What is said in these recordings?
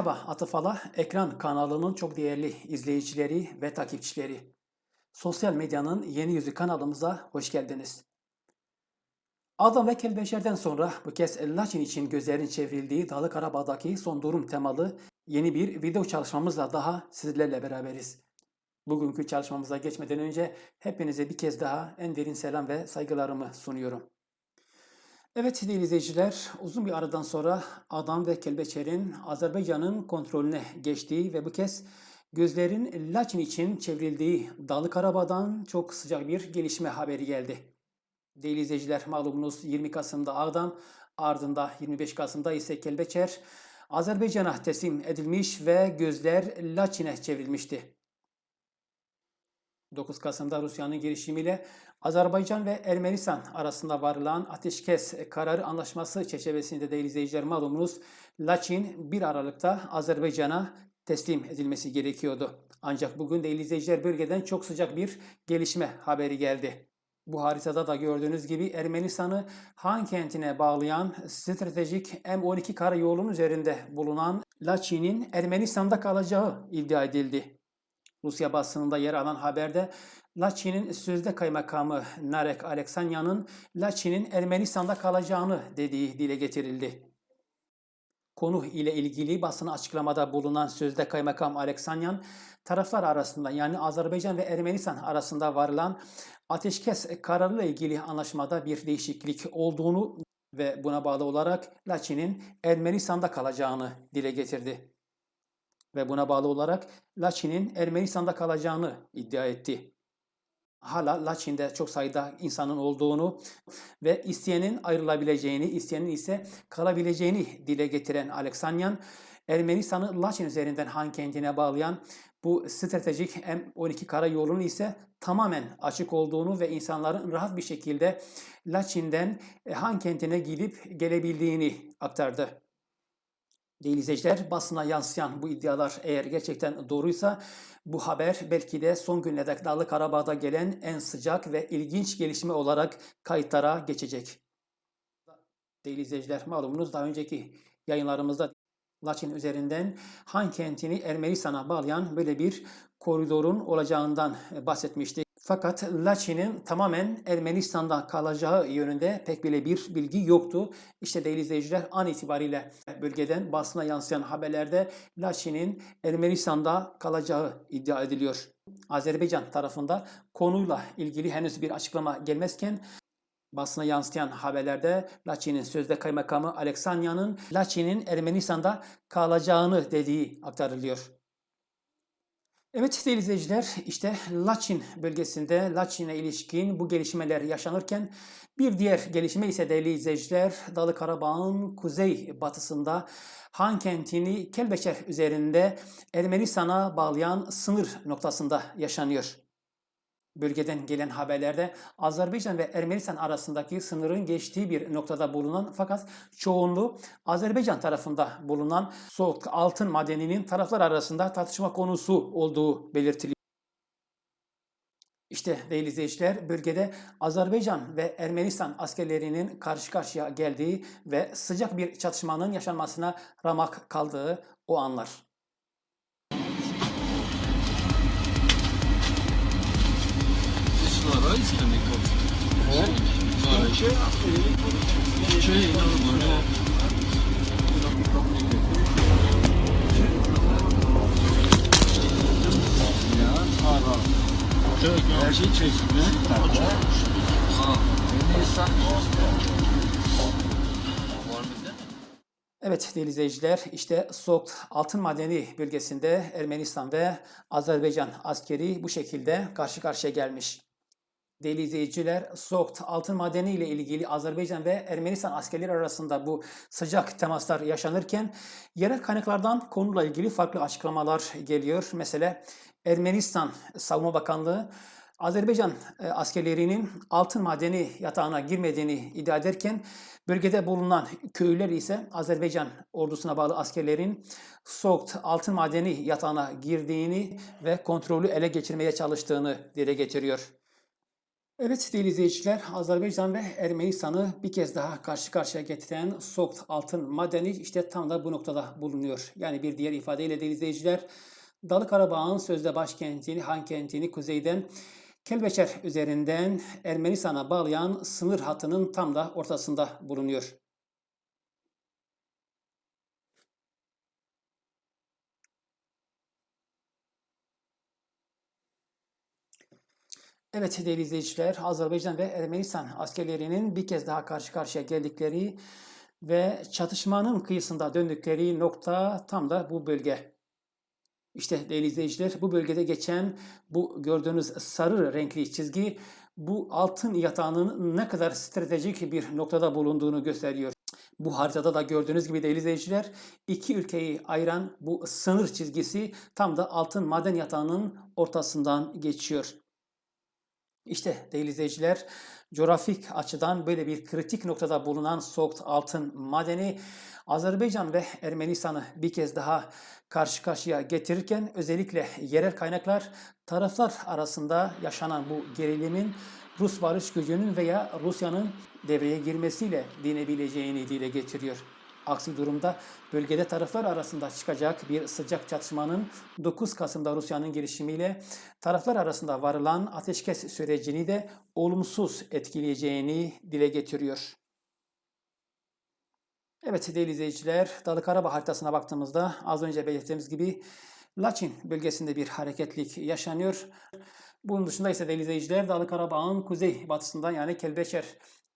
Merhaba Atıfala Ekran kanalının çok değerli izleyicileri ve takipçileri. Sosyal medyanın yeni yüzü kanalımıza hoş geldiniz. Adam ve Kelbeşer'den sonra bu kez Laçin için gözlerin çevrildiği Dağlı Karabağ'daki son durum temalı yeni bir video çalışmamızla daha sizlerle beraberiz. Bugünkü çalışmamıza geçmeden önce hepinize bir kez daha en derin selam ve saygılarımı sunuyorum. Evet değerli izleyiciler, uzun bir aradan sonra Adam ve Kelbeçer'in Azerbaycan'ın kontrolüne geçtiği ve bu kez gözlerin Laçin için çevrildiği Dağlı Karabağ'dan çok sıcak bir gelişme haberi geldi. Değerli izleyiciler malumunuz 20 Kasım'da Ağdam, ardında 25 Kasım'da ise Kelbeçer Azerbaycan'a teslim edilmiş ve gözler Laçin'e çevrilmişti. 9 Kasım'da Rusya'nın girişimiyle Azerbaycan ve Ermenistan arasında varılan ateşkes kararı anlaşması çerçevesinde değerli izleyiciler malumunuz Laçin 1 Aralık'ta Azerbaycan'a teslim edilmesi gerekiyordu. Ancak bugün değerli izleyiciler bölgeden çok sıcak bir gelişme haberi geldi. Bu haritada da gördüğünüz gibi Ermenistan'ı Han kentine bağlayan stratejik M12 karayolunun üzerinde bulunan Laçin'in Ermenistan'da kalacağı iddia edildi. Rusya basınında yer alan haberde Laçin'in sözde kaymakamı Narek Aleksanyan'ın Laçin'in Ermenistan'da kalacağını dediği dile getirildi. Konu ile ilgili basına açıklamada bulunan sözde kaymakam Aleksanyan, taraflar arasında yani Azerbaycan ve Ermenistan arasında varılan ateşkes kararıyla ilgili anlaşmada bir değişiklik olduğunu ve buna bağlı olarak Laçin'in Ermenistan'da kalacağını dile getirdi ve buna bağlı olarak Laçin'in Ermenistan'da kalacağını iddia etti. Hala Laçin'de çok sayıda insanın olduğunu ve isteyenin ayrılabileceğini, isteyenin ise kalabileceğini dile getiren Aleksanyan, Ermenistan'ı Laçin üzerinden Han kentine bağlayan bu stratejik M12 karayolunun ise tamamen açık olduğunu ve insanların rahat bir şekilde Laçin'den Han kentine gidip gelebildiğini aktardı. Değerli izleyiciler, basına yansıyan bu iddialar eğer gerçekten doğruysa bu haber belki de son günlerde Dağlı Karabağ'da gelen en sıcak ve ilginç gelişme olarak kayıtlara geçecek. Değerli izleyiciler, malumunuz daha önceki yayınlarımızda Laçin üzerinden Han kentini Ermenistan'a bağlayan böyle bir koridorun olacağından bahsetmiştik. Fakat Laçin'in tamamen Ermenistan'da kalacağı yönünde pek bile bir bilgi yoktu. İşte değerli izleyiciler an itibariyle bölgeden basına yansıyan haberlerde Laçin'in Ermenistan'da kalacağı iddia ediliyor. Azerbaycan tarafında konuyla ilgili henüz bir açıklama gelmezken basına yansıyan haberlerde Laçin'in sözde kaymakamı Aleksanya'nın Laçin'in Ermenistan'da kalacağını dediği aktarılıyor. Evet değerli izleyiciler işte Laçin bölgesinde Laçin'e ilişkin bu gelişmeler yaşanırken bir diğer gelişme ise değerli izleyiciler Dalı Karabağ'ın kuzey batısında Han kentini Kelbeçer üzerinde Ermenistan'a bağlayan sınır noktasında yaşanıyor. Bölgeden gelen haberlerde Azerbaycan ve Ermenistan arasındaki sınırın geçtiği bir noktada bulunan fakat çoğunluğu Azerbaycan tarafında bulunan soğuk altın madeninin taraflar arasında tartışma konusu olduğu belirtiliyor. İşte değerli izleyiciler bölgede Azerbaycan ve Ermenistan askerlerinin karşı karşıya geldiği ve sıcak bir çatışmanın yaşanmasına ramak kaldığı o anlar. Evet değerli izleyiciler işte Soğuk Altın Madeni bölgesinde Ermenistan ve Azerbaycan askeri bu şekilde karşı karşıya gelmiş. Değerli izleyiciler, Soğuk Altın Madeni ile ilgili Azerbaycan ve Ermenistan askerleri arasında bu sıcak temaslar yaşanırken yerel kaynaklardan konuyla ilgili farklı açıklamalar geliyor. Mesela Ermenistan Savunma Bakanlığı Azerbaycan e, askerlerinin altın madeni yatağına girmediğini iddia ederken bölgede bulunan köylüler ise Azerbaycan ordusuna bağlı askerlerin Soğuk altın madeni yatağına girdiğini ve kontrolü ele geçirmeye çalıştığını dile getiriyor. Evet değerli izleyiciler, Azerbaycan ve Ermenistan'ı bir kez daha karşı karşıya getiren Sokt altın madeni işte tam da bu noktada bulunuyor. Yani bir diğer ifadeyle değerli izleyiciler, Dalı Karabağ'ın sözde başkentini, Han kentini kuzeyden Kelbeçer üzerinden Ermenistan'a bağlayan sınır hattının tam da ortasında bulunuyor. Evet değerli izleyiciler, Azerbaycan ve Ermenistan askerlerinin bir kez daha karşı karşıya geldikleri ve çatışmanın kıyısında döndükleri nokta tam da bu bölge. İşte değerli izleyiciler, bu bölgede geçen bu gördüğünüz sarı renkli çizgi bu altın yatağının ne kadar stratejik bir noktada bulunduğunu gösteriyor. Bu haritada da gördüğünüz gibi değerli izleyiciler iki ülkeyi ayıran bu sınır çizgisi tam da altın maden yatağının ortasından geçiyor. İşte değerli izleyiciler, coğrafik açıdan böyle bir kritik noktada bulunan Sokt altın madeni Azerbaycan ve Ermenistan'ı bir kez daha karşı karşıya getirirken özellikle yerel kaynaklar taraflar arasında yaşanan bu gerilimin Rus barış gücünün veya Rusya'nın devreye girmesiyle dinebileceğini dile getiriyor. Aksi durumda bölgede taraflar arasında çıkacak bir sıcak çatışmanın 9 Kasım'da Rusya'nın girişimiyle taraflar arasında varılan ateşkes sürecini de olumsuz etkileyeceğini dile getiriyor. Evet değerli izleyiciler, Dalı Karabağ haritasına baktığımızda az önce belirttiğimiz gibi Laçin bölgesinde bir hareketlik yaşanıyor. Bunun dışında ise değerli izleyiciler Dalı Karabağ'ın kuzey batısından yani Kelbeçer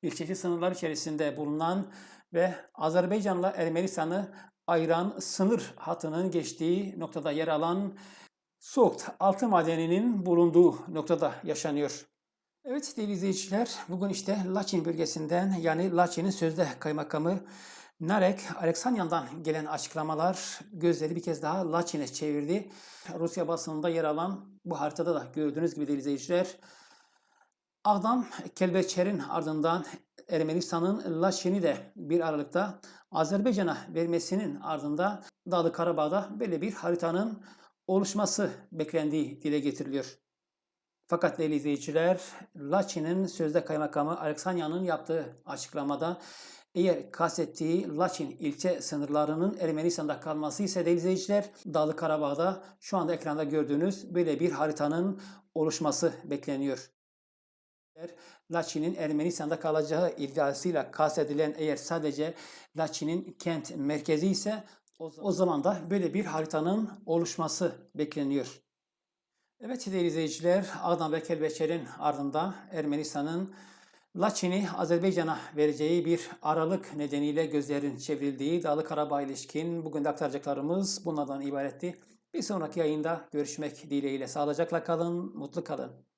ilçesi sınırlar içerisinde bulunan ve Azerbaycan'la Ermenistan'ı ayıran sınır hattının geçtiği noktada yer alan Soğut altı madeninin bulunduğu noktada yaşanıyor. Evet değerli izleyiciler, bugün işte Laçin bölgesinden yani Laçin'in sözde kaymakamı Narek Aleksanyan'dan gelen açıklamalar gözleri bir kez daha Laçin'e çevirdi. Rusya basınında yer alan bu haritada da gördüğünüz gibi değerli izleyiciler, Ağdam Kelbeçer'in ardından Ermenistan'ın Laçin'i de bir Aralık'ta Azerbaycan'a vermesinin ardında Dağlı Karabağ'da böyle bir haritanın oluşması beklendiği dile getiriliyor. Fakat değerli izleyiciler, Laçin'in sözde kaymakamı Aleksanyan'ın yaptığı açıklamada eğer kastettiği Laçin ilçe sınırlarının Ermenistan'da kalması ise değerli izleyiciler, Dağlı Karabağ'da şu anda ekranda gördüğünüz böyle bir haritanın oluşması bekleniyor. Laçin'in Ermenistan'da kalacağı iddiasıyla kastedilen eğer sadece Laçin'in kent merkezi ise o zaman da böyle bir haritanın oluşması bekleniyor. Evet değerli izleyiciler, Ağdam ve Kelbeçer'in ardında Ermenistan'ın Laçin'i Azerbaycan'a vereceği bir aralık nedeniyle gözlerin çevrildiği Dağlı Karabağ ilişkin bugün de aktaracaklarımız bunlardan ibaretti. Bir sonraki yayında görüşmek dileğiyle sağlıcakla kalın, mutlu kalın.